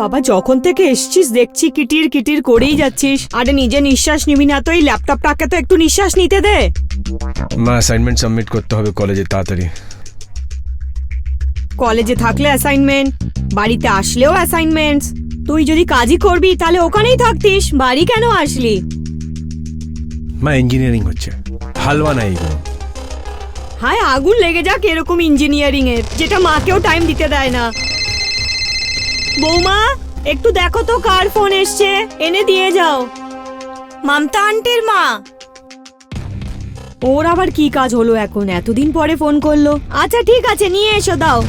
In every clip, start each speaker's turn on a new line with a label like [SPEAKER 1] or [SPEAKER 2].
[SPEAKER 1] বাবা যখন থেকে এসছিস দেখছি কিটির কিটির করেই যাচ্ছিস। আরে নিজে নিঃশ্বাস নিবি না তো এই ল্যাপটপটাকে তো একটু নিঃশ্বাস নিতে দে।
[SPEAKER 2] মা অ্যাসাইনমেন্ট সাবমিট করতে হবে কলেজে তাড়াতাড়ি।
[SPEAKER 1] কলেজে থাকলে অ্যাসাইনমেন্ট বাড়িতে আসলেও অ্যাসাইনমেন্টস তুই যদি কাজই করবি তাহলে ওখানেই থাকতিস বাড়ি কেন আসলি?
[SPEAKER 2] মা ইঞ্জিনিয়ারিং হচ্ছে। হালুয়া না এইগুলো
[SPEAKER 1] হায় আগুন লেগে যাক এরকম ইঞ্জিনিয়ারিং এর যেটা মাকেও টাইম দিতে দেয় না। বৌমা, একটু দেখো তো কার ফোন এসছে। এনে দিয়ে যাও। মামতা আন্টির মা। ওর আবার কি কাজ হলো এখন? এতদিন পরে ফোন করল। আচ্ছা ঠিক আছে, নিয়ে এসো, দাও।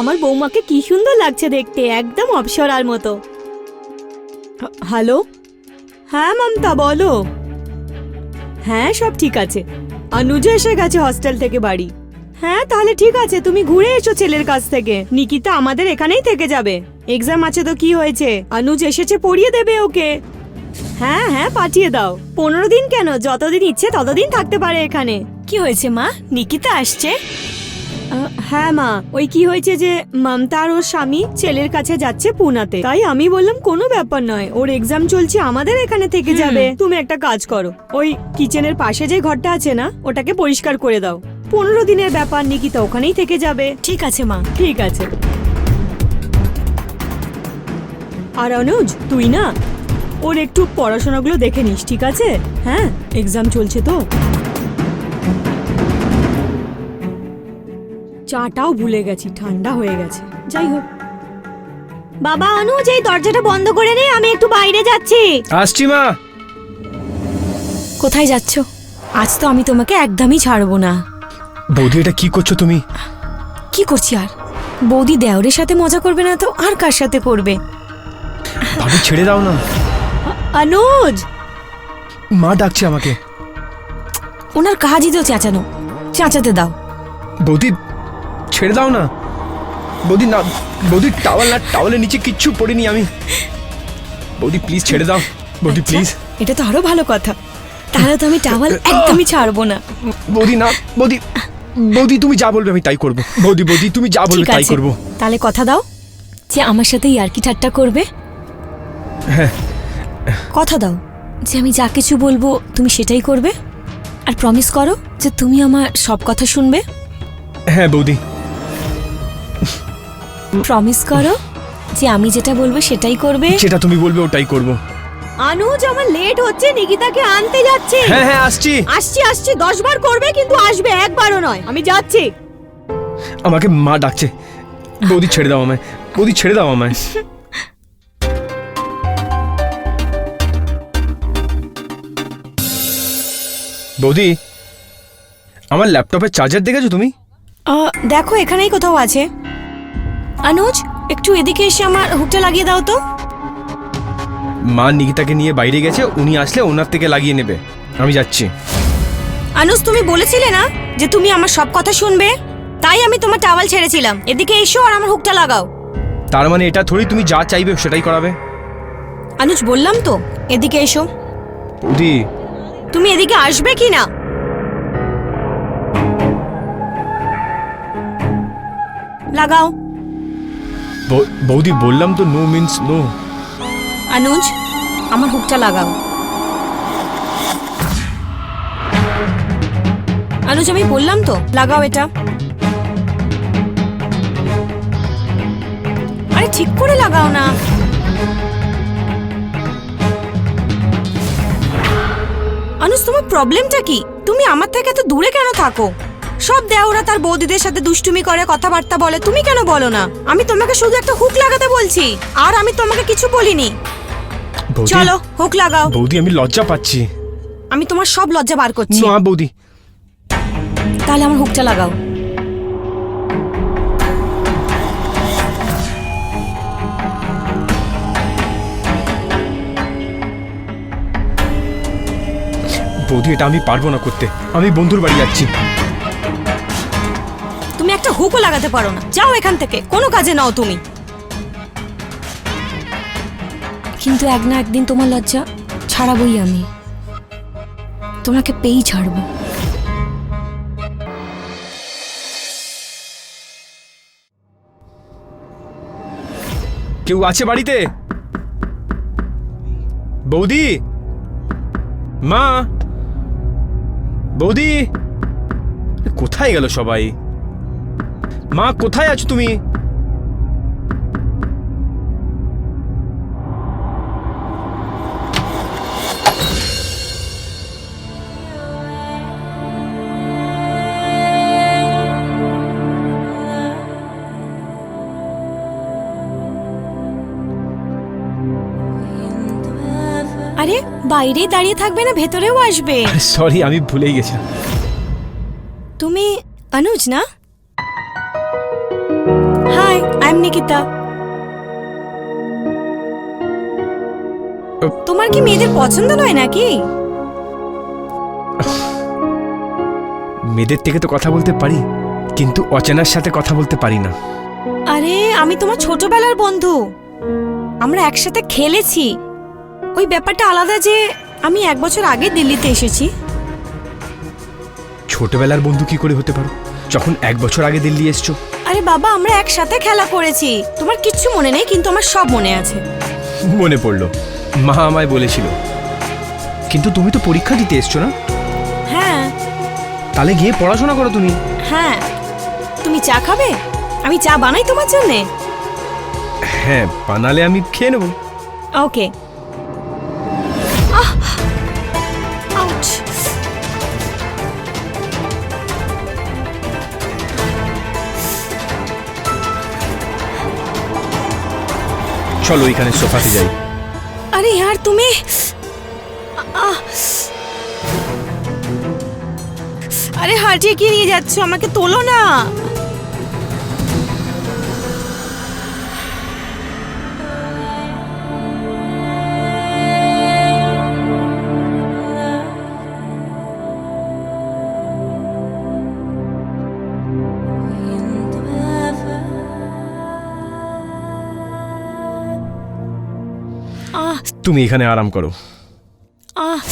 [SPEAKER 1] আমার বৌমাকে কি সুন্দর লাগছে দেখতে, একদম অপসরার মতো। হ্যালো? হ্যাঁ মমতা, বলো। হ্যাঁ সব ঠিক আছে। অনুজ এসে গেছে হস্টেল থেকে বাড়ি। হ্যাঁ তাহলে ঠিক আছে, তুমি ঘুরে এসো ছেলের কাছ থেকে। নিকিতা আমাদের এখানেই থেকে যাবে। এক্সাম আছে তো কি হয়েছে? অনুজ এসেছে, পড়িয়ে দেবে ওকে। হ্যাঁ হ্যাঁ পাঠিয়ে দাও। পনেরো দিন কেন? যতদিন ইচ্ছে ততদিন থাকতে পারে এখানে। কি হয়েছে মা? নিকিতা আসছে? হ্যাঁ মা ওই কি হয়েছে যে মমতা আর ওর স্বামী ছেলের কাছে যাচ্ছে পুনাতে। তাই আমি বললাম কোনো ব্যাপার নয় ওর এক্সাম চলছে আমাদের এখানে থেকে যাবে। তুমি একটা কাজ করো ওই কিচেনের পাশে যে ঘরটা আছে না ওটাকে পরিষ্কার করে দাও। পনেরো দিনের ব্যাপার নিকিতা ওখানেই থেকে যাবে। ঠিক আছে মা। ঠিক আছে। আর অনুজ তুই না ওর একটু পড়াশোনাগুলো দেখে নিস ঠিক আছে? হ্যাঁ এক্সাম চলছে তো। চাটাও ভুলে গেছি ঠান্ডা হয়ে গেছে। যাই হোক। বাবা অনুজ এই দরজাটা বন্ধ করে নে আমি একটু বাইরে যাচ্ছি।
[SPEAKER 2] আসছি মা।
[SPEAKER 1] কোথায় যাচ্ছ? আজ তো আমি তোমাকে একদমই ছাড়বো না।
[SPEAKER 2] বৌদি এটা কি করছ তুমি?
[SPEAKER 1] কি করছি আর? বৌদি দেওরের সাথে মজা করবে না তো? আর কার সাথে করবে?
[SPEAKER 2] ভাবি ছেড়ে দাও না।
[SPEAKER 1] অনুজ!
[SPEAKER 2] মা ডাকছে আমাকে।
[SPEAKER 1] ওনার কাজই তো চেঁচানো। চেঁচাতে দাও।
[SPEAKER 2] বৌদি ছেড়ে দাও না। বৌদি না বৌদি টাওয়াল না টাওয়ালের নিচে কিচ্ছু পড়িনি আমি। বৌদি প্লিজ ছেড়ে দাও। বৌদি
[SPEAKER 1] আচ্ছা,
[SPEAKER 2] প্লিজ
[SPEAKER 1] এটা তো আরও ভালো কথা। তাহলে তো আমি টাওয়াল একদমই ছাড়বো না।
[SPEAKER 2] বৌদি না বৌদি বৌদি তুমি যা বলবে আমি তাই করব। বৌদি বৌদি তুমি যা বলবে তাই করব।
[SPEAKER 1] তাহলে কথা দাও যে আমার সাথে ইয়ার্কি ঠাট্টা করবে।
[SPEAKER 2] হ্যাঁ।
[SPEAKER 1] কথা দাও যে আমি যা কিছু বলব তুমি সেটাই করবে। আর প্রমিস করো যে তুমি আমার সব কথা শুনবে।
[SPEAKER 2] হ্যাঁ বৌদি।
[SPEAKER 1] প্রমিস করো যে আমি যেটা বলব সেটাই করবে।
[SPEAKER 2] যেটা তুমি বলবে ওটাই করব।
[SPEAKER 1] আনুজ আমার লেট হচ্ছে নিকিতাকে আনতে যাচ্ছি।
[SPEAKER 2] হ্যাঁ হ্যাঁ আসছি।
[SPEAKER 1] আসছি আসছি দশ বার করবে কিন্তু আসবে একবারও নয়। আমি যাচ্ছি।
[SPEAKER 2] আমাকে মা ডাকছে। বৌদি ছেড়ে দাও আমায়। বৌদি ছেড়ে দাও আমায়। বৌদি আমার ল্যাপটপের চার্জার দেখেছ তুমি?
[SPEAKER 1] দেখো এখানেই কোথাও আছে। অনুজ একটু এদিকে এসে আমার হুকটা লাগিয়ে দাও তো।
[SPEAKER 2] মা নিকিতাকে নিয়ে বাইরে গেছে উনি আসলে ওনার থেকে লাগিয়ে নেবে। আমি যাচ্ছি।
[SPEAKER 1] অনুজ তুমি বলেছিলে না যে তুমি আমার সব কথা শুনবে? তাই আমি তোমার টাওয়াল ছেড়েছিলাম। এদিকে এসো আর আমার হুকটা লাগাও।
[SPEAKER 2] তার মানে এটা থোড়ি তুমি যা চাইবে সেটাই করাবে?
[SPEAKER 1] অনুজ বললাম তো এদিকে এসো।
[SPEAKER 2] বৌদি
[SPEAKER 1] তুমি এদিকে আসবে কি না? লাগাও।
[SPEAKER 2] বৌদি, বললাম তো নো মিন্স নো
[SPEAKER 1] অনুজ আমার হুকটা লাগাও। অনুজ আমি বললাম তো, লাগাও এটা। আরে ঠিক করে লাগাও না। অনুজ তোমার প্রবলেমটা কি? তুমি আমার থেকে এত দূরে কেন থাকো? সব দেওরা তার বৌদিদের সাথে দুষ্টুমি করে কথাবার্তা বলে। তুমি কেন বলো না? আমি তোমাকে শুধু একটা হুক লাগাতে বলছি। আর আমি তোমাকে কিছু বলিনি।
[SPEAKER 2] বৌদি?
[SPEAKER 1] চলো হুক লাগাও।
[SPEAKER 2] বৌদি আমি লজ্জা পাচ্ছি।
[SPEAKER 1] আমি তোমার সব লজ্জা বার করছি।
[SPEAKER 2] না বৌদি।
[SPEAKER 1] তাহলে আমার হুকটা লাগাও।
[SPEAKER 2] বৌদি এটা আমি পারব না করতে। আমি বন্ধুর বাড়ি যাচ্ছি।
[SPEAKER 1] একটা হুকও লাগাতে পারো না। যাও এখান থেকে কোনো কাজে নাও তুমি। কিন্তু এক না একদিন তোমার লজ্জা ছাড়াবই আমি।
[SPEAKER 3] তোমাকে পেয়েই ছাড়বো।
[SPEAKER 2] কেউ আছে বাড়িতে? বৌদি? মা? বৌদি? কোথায় গেল সবাই? মা কোথায় আছো তুমি?
[SPEAKER 3] আরে বাইরেই দাঁড়িয়ে থাকবে না ভেতরেও আসবে।
[SPEAKER 2] সরি আমি ভুলেই গেছিলাম।
[SPEAKER 3] তুমি অনুজ না? আই এম নিকিতা তোমার কি মেয়েদের পছন্দ নয় নাকি?
[SPEAKER 2] মেয়েদের থেকে তো কথা বলতে পারি কিন্তু অচেনার সাথে কথা বলতে পারি না।
[SPEAKER 3] আরে আমি তোমার ছোটবেলার বন্ধু। আমরা একসাথে খেলেছি। ওই ব্যাপারটা আলাদা যে আমি এক বছর আগে দিল্লিতে এসেছি।
[SPEAKER 2] ছোটবেলার বন্ধু কি করে হতে পারো? যখন এক বছর আগে দিল্লি এসছো
[SPEAKER 3] আরে বাবা আমরা একসাথে খেলা করেছি। তোমার কিচ্ছু মনে নেই কিন্তু আমার সব মনে আছে।
[SPEAKER 2] মনে পড়ল। মা আমায় বলেছিল। কিন্তু তুমি তো পরীক্ষা দিতে এসছো না?
[SPEAKER 3] হ্যাঁ।
[SPEAKER 2] তাহলে গিয়ে পড়াশোনা করো তুমি।
[SPEAKER 3] হ্যাঁ। তুমি চা খাবে? আমি চা বানাই তোমার জন্যে?
[SPEAKER 2] হ্যাঁ বানালে আমি খেয়ে নেব।
[SPEAKER 3] ওকে। আউচ
[SPEAKER 2] চলো এখানে সোফাতে যাই।
[SPEAKER 3] আরে আর তুমি! আরে হাঁটিয়ে কি নিয়ে যাচ্ছ, আমাকে তোলো না।
[SPEAKER 2] তুমি এখানে আরাম করো।
[SPEAKER 3] আহ।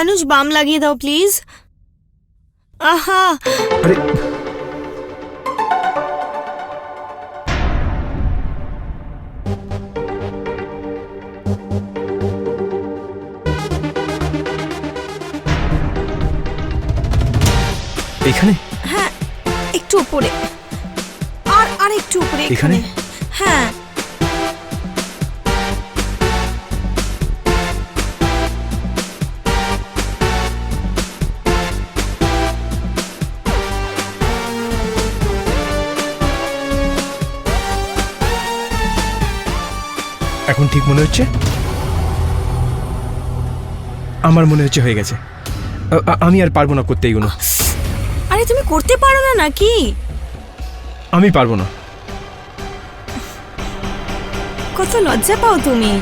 [SPEAKER 3] অনুজ বাম লাগিয়ে দাও প্লিজ আহা।
[SPEAKER 2] আরে। এখানে?
[SPEAKER 3] হ্যাঁ একটু উপরে। আর আর একটু উপরে
[SPEAKER 2] এখানে?
[SPEAKER 3] এখানে? হ্যাঁ।
[SPEAKER 2] এখন ঠিক মনে হচ্ছে? আমার মনে হচ্ছে হয়ে গেছে। আমি আর পারব না করতে এগুলো
[SPEAKER 3] আরে তুমি করতে পারো না নাকি?
[SPEAKER 2] আমি পারব না।
[SPEAKER 3] কত লজ্জা পাও তুমি।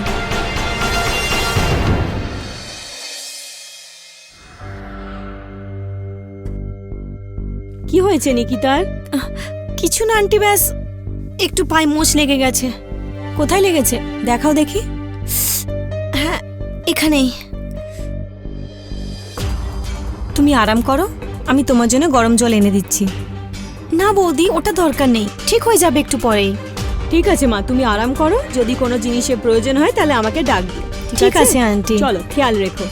[SPEAKER 1] কি হয়েছে নিকিতার?
[SPEAKER 3] কিছু না আন্টি ব্যাস। একটু পায়ে মোচ লেগে গেছে। কোথায় লেগেছে? দেখাও দেখি। হ্যাঁ এখানেই। তুমি আরাম করো আমি তোমার জন্য গরম জল এনে দিচ্ছি। না বৌদি ওটা দরকার নেই। ঠিক হয়ে যাবে একটু পরেই।
[SPEAKER 1] ঠিক আছে মা তুমি আরাম করো। যদি কোনো জিনিসের প্রয়োজন হয় তাহলে আমাকে ডাক দিও
[SPEAKER 3] ঠিক আছে আন্টি।
[SPEAKER 1] চলো খেয়াল রেখো।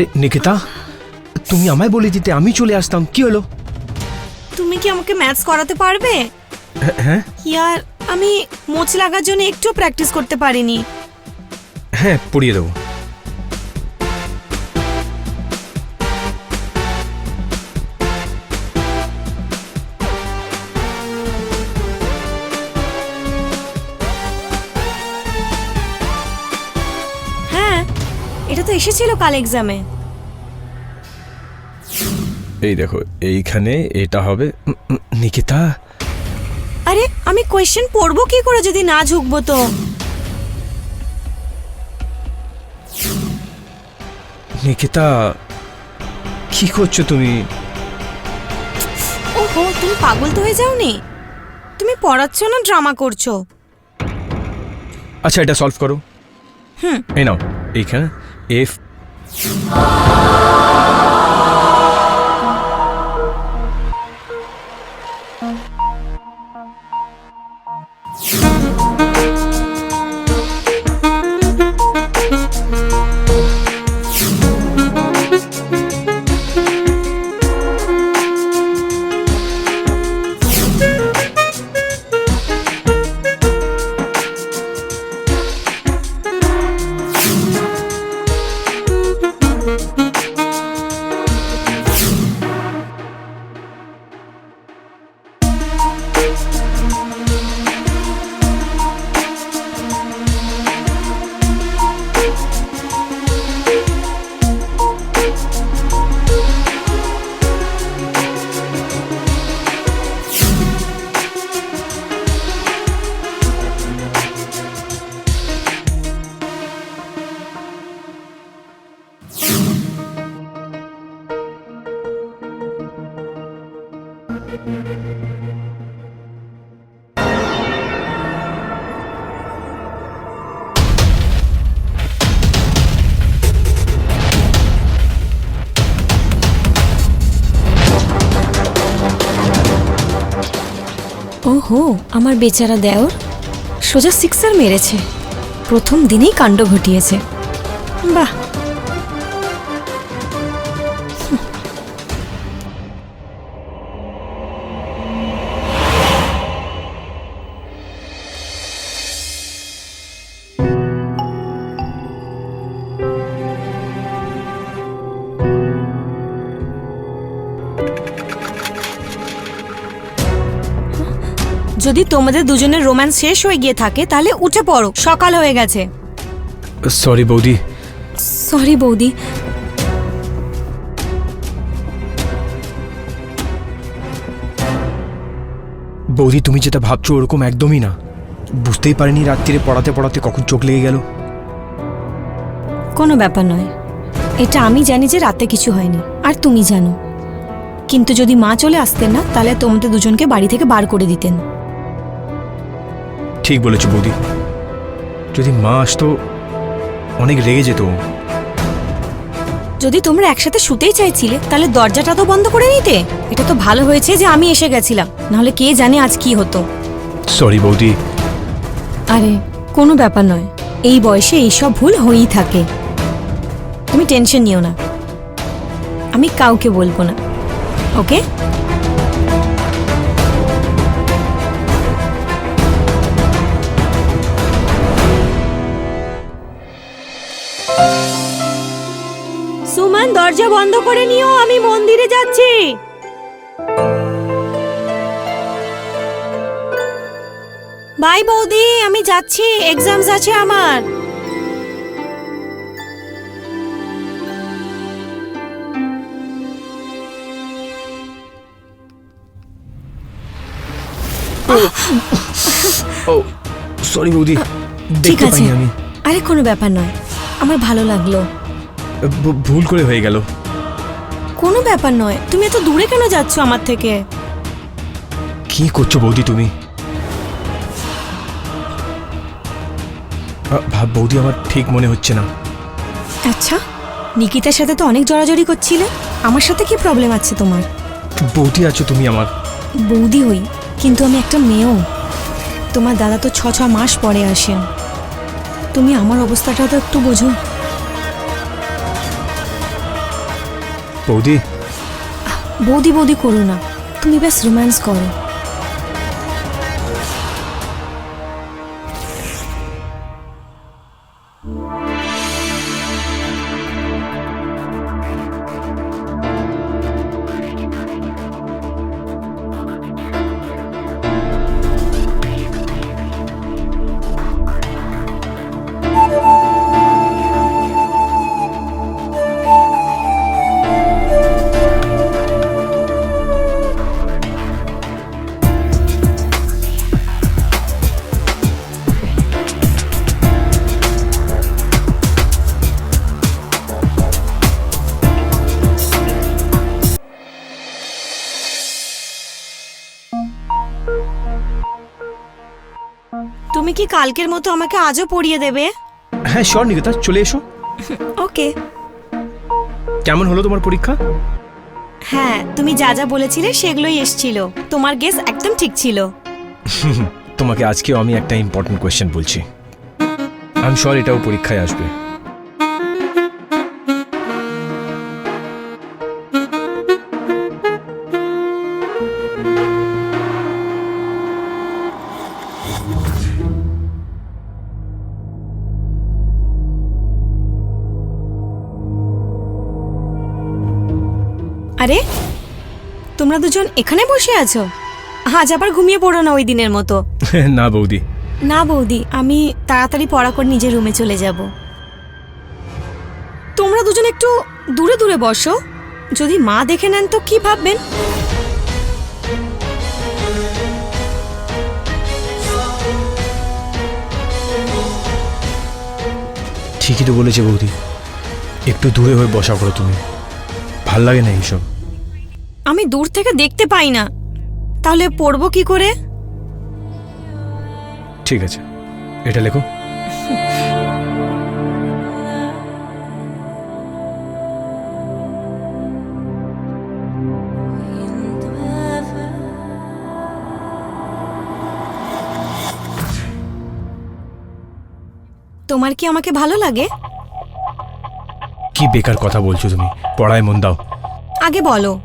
[SPEAKER 2] আরে নিকিতা তুমি আমায় বলে দিতে আমি চলে আসতাম কি হলো?
[SPEAKER 3] তুমি কি আমাকে ম্যাথস করাতে পারবে?
[SPEAKER 2] হ্যাঁ, হ্যাঁ।
[SPEAKER 3] ইয়ার আমি মোচ লাগার জন্য একটু প্র্যাকটিস করতে পারিনি।
[SPEAKER 2] হ্যাঁ পড়িয়ে দেবো।
[SPEAKER 3] তো এসেছিল কাল এক্সামে
[SPEAKER 2] এই দেখো এইখানে এটা হবে। নিকিতা?
[SPEAKER 3] আরে আমি কোয়েশ্চেন পড়ব কি করে যদি না ঝুঁকবো তো?
[SPEAKER 2] নিকিতা কি করছ তুমি?
[SPEAKER 3] ওহো তুমি পাগল তো হয়ে যাওনি? তুমি পড়াচ্ছ না ড্রামা করছ?
[SPEAKER 2] আচ্ছা এটা সলভ করো।
[SPEAKER 3] হুম।
[SPEAKER 2] এই নাও এইখানে।
[SPEAKER 3] if... বেচারা দেওর সোজা সিক্সার মেরেছে। প্রথম দিনেই কাণ্ড ঘটিয়েছে। বাহ! যদি তোমাদের দুজনের রোম্যান্স শেষ হয়ে গিয়ে থাকে তাহলে উঠে পড়ো। সকাল হয়ে গেছে।
[SPEAKER 2] সরি বৌদি।
[SPEAKER 3] সরি বৌদি।
[SPEAKER 2] বৌদি তুমি যেটা ভাবছ ওরকম একদমই না। বুঝতেই পারিনি রাত্রিরে পড়াতে পড়াতে কখন চোখ লেগে গেল।
[SPEAKER 3] কোনো ব্যাপার নয়। এটা আমি জানি যে রাতে কিছু হয়নি আর তুমি জানো। কিন্তু যদি মা চলে আসতেন না তাহলে তোমাদের দুজনকে বাড়ি থেকে বার করে দিতেন।
[SPEAKER 2] ঠিক বলেছ বৌদি। যদি মা আসতো অনেক রেগে যেত
[SPEAKER 3] যদি তোমরা একসাথে শুতেই চাইছিলে তাহলে দরজাটা তো বন্ধ করে নিতে। এটা তো ভালো হয়েছে যে আমি এসে গেছিলাম। নাহলে কে জানে আজ কি হতো।
[SPEAKER 2] সরি বৌদি।
[SPEAKER 3] আরে কোনো ব্যাপার নয়। এই বয়সে এইসব ভুল হয়েই থাকে। তুমি টেনশন নিও না। আমি কাউকে বলব না। ওকে?
[SPEAKER 1] বন্ধ করে নিও আমি মন্দিরে যাচ্ছি।
[SPEAKER 3] বাই বৌদি আমি যাচ্ছি এক্সামস আছে আমার।
[SPEAKER 2] ও সরি বৌদি
[SPEAKER 3] ঠিক আছে।
[SPEAKER 2] আমি।
[SPEAKER 3] আরে কোনো ব্যাপার নয় আমার ভালো লাগল।
[SPEAKER 2] ভুল করে হয়ে গেল।
[SPEAKER 3] কোনো ব্যাপার নয়। তুমি এত দূরে কেন যাচ্ছ আমার থেকে?
[SPEAKER 2] কি করছ বৌদি তুমি? ভাব বৌদি আমার ঠিক মনে হচ্ছে না।
[SPEAKER 3] আচ্ছা নিকিতার সাথে তো অনেক জড়াজড়ি করছিলে। আমার সাথে কি প্রবলেম আছে তোমার?
[SPEAKER 2] বৌদি আছো তুমি আমার।
[SPEAKER 3] বৌদি হই কিন্তু আমি একটা মেয়েও। তোমার দাদা তো ছ ছ মাস পরে আসেন। তুমি আমার অবস্থাটা তো একটু বোঝো।
[SPEAKER 2] বৌদি।
[SPEAKER 3] বৌদি বৌদি করো না। তুমি বেশ রোম্যান্স করো। কি কালকের মতো আমাকে আজও পড়িয়ে দেবে?
[SPEAKER 2] হ্যাঁ শিওর নিকিতা চলে এসো।
[SPEAKER 3] ওকে।
[SPEAKER 2] কেমন হলো তোমার পরীক্ষা?
[SPEAKER 3] হ্যাঁ তুমি যা যা বলেছিলে সেগুলোই এসছিল। তোমার গেস একদম ঠিক ছিল।
[SPEAKER 2] তোমাকে আজকেও আমি একটা ইম্পর্টেন্ট কোয়েশ্চেন বলছি। আমি শর এটাও পরীক্ষায় আসবে।
[SPEAKER 3] আরে তোমরা দুজন এখানে বসে আছো? আজ আবার ঘুমিয়ে পড়ো না ওই দিনের মতো।
[SPEAKER 2] না বৌদি।
[SPEAKER 3] না বৌদি আমি তাড়াতাড়ি পড়া করে নিজের রুমে চলে যাব। তোমরা দুজন একটু দূরে দূরে বসো। যদি মা দেখে নেন তো কি ভাববেন?
[SPEAKER 2] ঠিকই তো বলেছে বৌদি। একটু দূরে হয়ে বসা করো তুমি। ভালো লাগে না এইসব।
[SPEAKER 3] আমি দূর থেকে দেখতে পাই না। তাহলে পড়ব কি করে?
[SPEAKER 2] ঠিক আছে। এটা লেখো।
[SPEAKER 3] তোমার কি আমাকে ভালো লাগে?
[SPEAKER 2] কি বেকার কথা বলছো তুমি? পড়ায় মন দাও।
[SPEAKER 3] আগে বলো।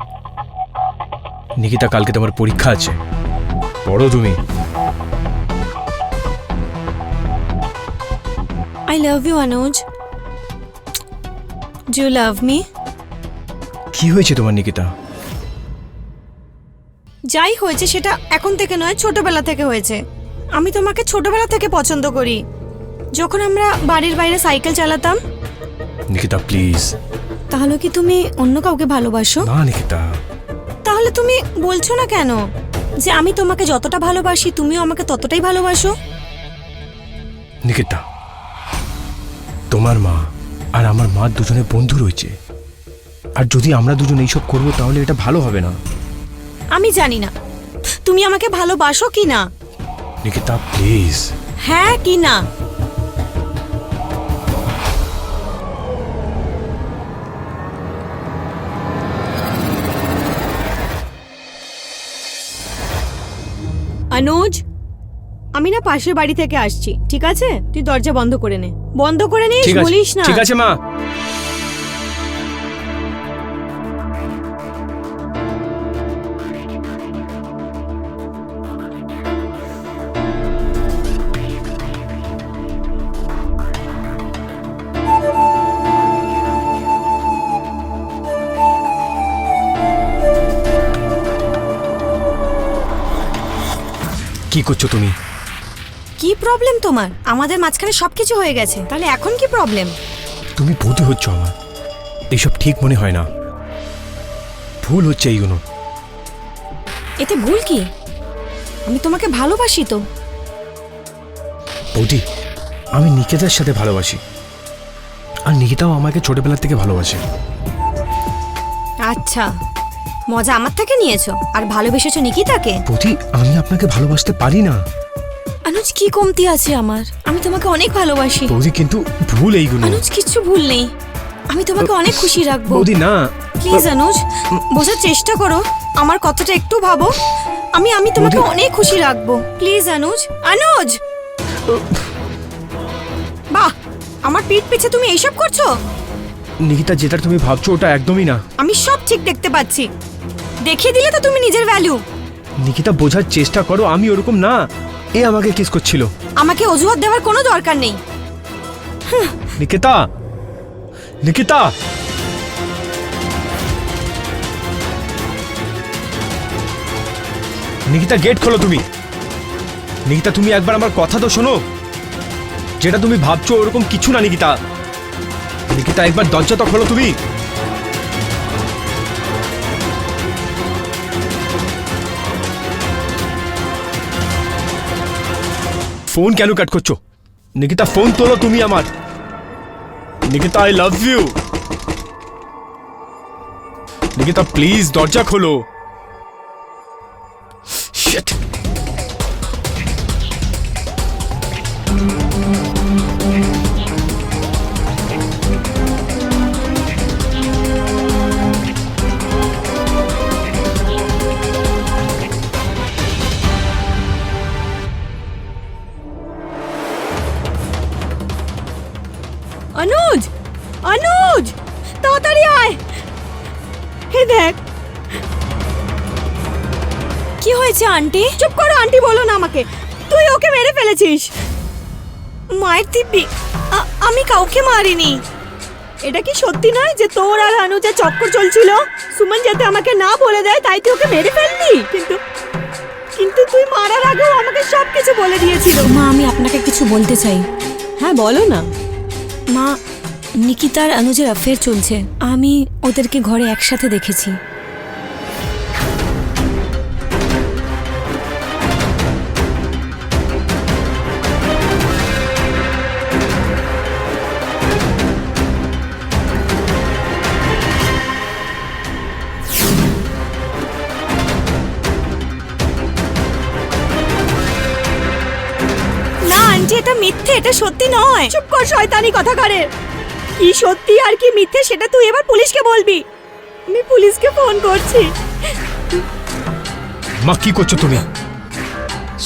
[SPEAKER 2] নিকিতা কালকে তোমার পরীক্ষা আছে। পড়ো তুমি।
[SPEAKER 3] I love you Anuj do you love me
[SPEAKER 2] কি হয়েছে তোমার নিকিতা?
[SPEAKER 3] যাই হয়েছে সেটা এখন থেকে নয় ছোটবেলা থেকে হয়েছে। আমি তোমাকে ছোটবেলা থেকে পছন্দ করি। যখন আমরা বাড়ির বাইরে সাইকেল চালাতাম।
[SPEAKER 2] নিকিতা প্লিজ
[SPEAKER 3] তাহলে কি তুমি অন্য কাউকে ভালোবাসো?
[SPEAKER 2] না নিকিতা।
[SPEAKER 3] তাহলে তুমি বলছো না কেন? যে আমি তোমাকে যতটা ভালোবাসি তুমিও আমাকে ততটাই ভালোবাসো?
[SPEAKER 2] নিকিতা তোমার মা আর আমার মা দুজনে বন্ধু রয়েছে। আর যদি আমরা দুজন এইসব করব তাহলে এটা ভালো হবে না।
[SPEAKER 3] আমি জানি না। তুমি আমাকে ভালোবাসো কি না?
[SPEAKER 2] নিকিতা প্লিজ
[SPEAKER 3] হ্যাঁ কি না? অনুজ আমি না পাশের বাড়ি থেকে আসছি ঠিক আছে? তুই দরজা বন্ধ করে নে। বন্ধ করে নিস বলিস না।
[SPEAKER 2] ঠিক আছে মা। করছ তুমি?
[SPEAKER 3] কি প্রবলেম তোমার? আমাদের মাঝখানে সবকিছু হয়ে গেছে। তাহলে এখন কি প্রবলেম
[SPEAKER 2] তুমি বৌদি হচ্ছ আমার। এইসব ঠিক মনে হয় না। ভুল হচ্ছে এইগুলো।
[SPEAKER 3] এতে ভুল কি? আমি তোমাকে ভালোবাসি তো।
[SPEAKER 2] বৌদি আমি নিকেতার সাথে ভালোবাসি। আর নিকিতাও আমাকে ছোটবেলা থেকে ভালোবাসে।
[SPEAKER 3] আচ্ছা। মজা আমার থেকে নিয়েছো? আর ভালোবেসেছো নিকিতাকে?
[SPEAKER 2] বৌদি আমি আপনাকে ভালোবাসতে পারি না।
[SPEAKER 3] অনুজ কি কমতি আছে আমার? আমি তোমাকে অনেক ভালোবাসি।
[SPEAKER 2] বৌদি কিন্তু ভুল এইগুলো।
[SPEAKER 3] অনুজ কিচ্ছু ভুল নেই। আমি তোমাকে অনেক খুশি রাখব।
[SPEAKER 2] বৌদি না।
[SPEAKER 3] প্লিজ অনুজ বোঝার চেষ্টা করো। আমার কথাটা একটু ভাবো। আমি আমি তোমাকে অনেক খুশি রাখব। প্লিজ অনুজ অনুজ বাহ! আমার পিঠ পিছে তুমি এইসব করছ?
[SPEAKER 2] নিকিতা যেটা তুমি ভাবছ ওটা একদমই না।
[SPEAKER 3] আমি সব ঠিক দেখতে পাচ্ছি। দেখিয়ে দিলে তো তুমি নিজের ভ্যালু
[SPEAKER 2] নিকিতা বোঝার চেষ্টা করো আমি ওরকম না। এ আমাকে কিস করছিল।
[SPEAKER 3] আমাকে অজুহাত দেওয়ার কোনো দরকার নেই।
[SPEAKER 2] নিকিতা! নিকিতা! নিকিতা গেট খোলো তুমি। নিকিতা তুমি একবার আমার কথা তো শোনো। যেটা তুমি ভাবছ ওরকম কিছু না নিকিতা। নিকিতা একবার দরজা তো খোলো তুমি। ফোন কেন কাট করছ? নিকিতা, ফোন তোলো তুমি আমার। Nikita I love you Nikita please দরজা খোলো। Shit.
[SPEAKER 3] আন্টি?
[SPEAKER 1] চুপ করো আন্টি বলো না আমাকে। তুই ওকে মেরে ফেলেছিস।
[SPEAKER 3] মায়ের দিব্যি আমি কাউকে মারিনি।
[SPEAKER 1] এটা কি সত্যি নয় যে তোর আর অনুজের চক্কর চলছিল? সুমন যাতে আমাকে না বলে দেয় তাই তুই ওকে মেরে ফেললি? কিন্তু কিন্তু তুই মারার আগেও আমাকে সব কিছু বলে দিয়েছিল।
[SPEAKER 3] মা আমি আপনাকে কিছু বলতে চাই।
[SPEAKER 1] হ্যাঁ বলো না।
[SPEAKER 3] মা নিকিতার অনুজের অ্যাফেয়ার চলছে। আমি ওদেরকে ঘরে একসাথে দেখেছি।
[SPEAKER 1] এটা মিথ্যে এটা সত্যি নয়। চুপ কর শয়তানি কথা করে কি সত্যি আর কি মিথ্যে সেটা তুই এবার পুলিশকে বলবি। আমি পুলিশকে ফোন করছি।
[SPEAKER 2] মা কি করছ তুমি?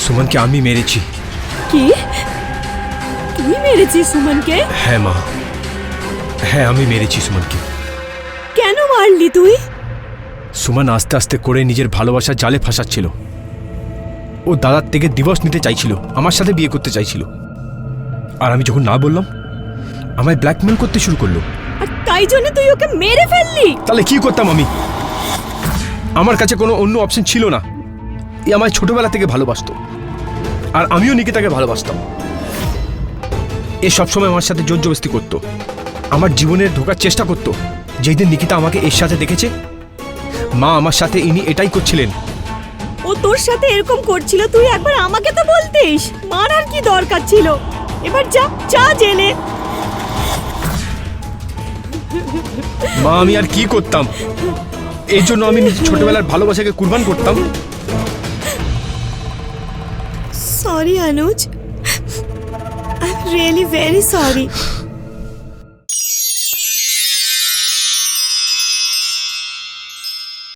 [SPEAKER 2] সুমনকে আমি মেরেছি।
[SPEAKER 1] কি? তুই মেরেছিস সুমনকে?
[SPEAKER 2] হ্যাঁ মা। হ্যাঁ আমি মেরেছি সুমনকে।
[SPEAKER 1] কেন মারলি তুই?
[SPEAKER 2] সুমন আস্তে আস্তে করে নিজের ভালোবাসার জালে ফাঁসাচ্ছিল। ও দাদার থেকে ডিভোর্স নিতে চাইছিল আমার সাথে বিয়ে করতে চাইছিল। আর আমি যখন না বললাম আমায় ব্ল্যাকমেল করতে শুরু করল।
[SPEAKER 1] আর তাই জন্য তুই ওকে মেরে ফেললি?
[SPEAKER 2] তাহলে কি করতাম আমি? আমার কাছে কোনো অন্য অপশন ছিল না। এ আমায় ছোটবেলা থেকে ভালোবাসতো। আর আমিও নিকিতাকে ভালোবাসতাম। এ সবসময় আমার সাথে জোর জবস্তি করতো। আমার জীবনে ঢোকার চেষ্টা করতো। যেই দিন নিকিতা আমাকে এর সাথে দেখেছে মা আমার সাথে ইনি এটাই করছিলেন।
[SPEAKER 1] ও তোর সাথে এরকম করছিল তুই একবার আমাকে তো বলতিস। মারার কি দরকার ছিল? এবার যা যা জেলে।
[SPEAKER 2] মা আমি আর কি করতাম? এই জন্য আমি নিজের ছোটবেলার ভালোবাসাকে কুরবান করতাম।
[SPEAKER 1] Sorry Anuj I am really very sorry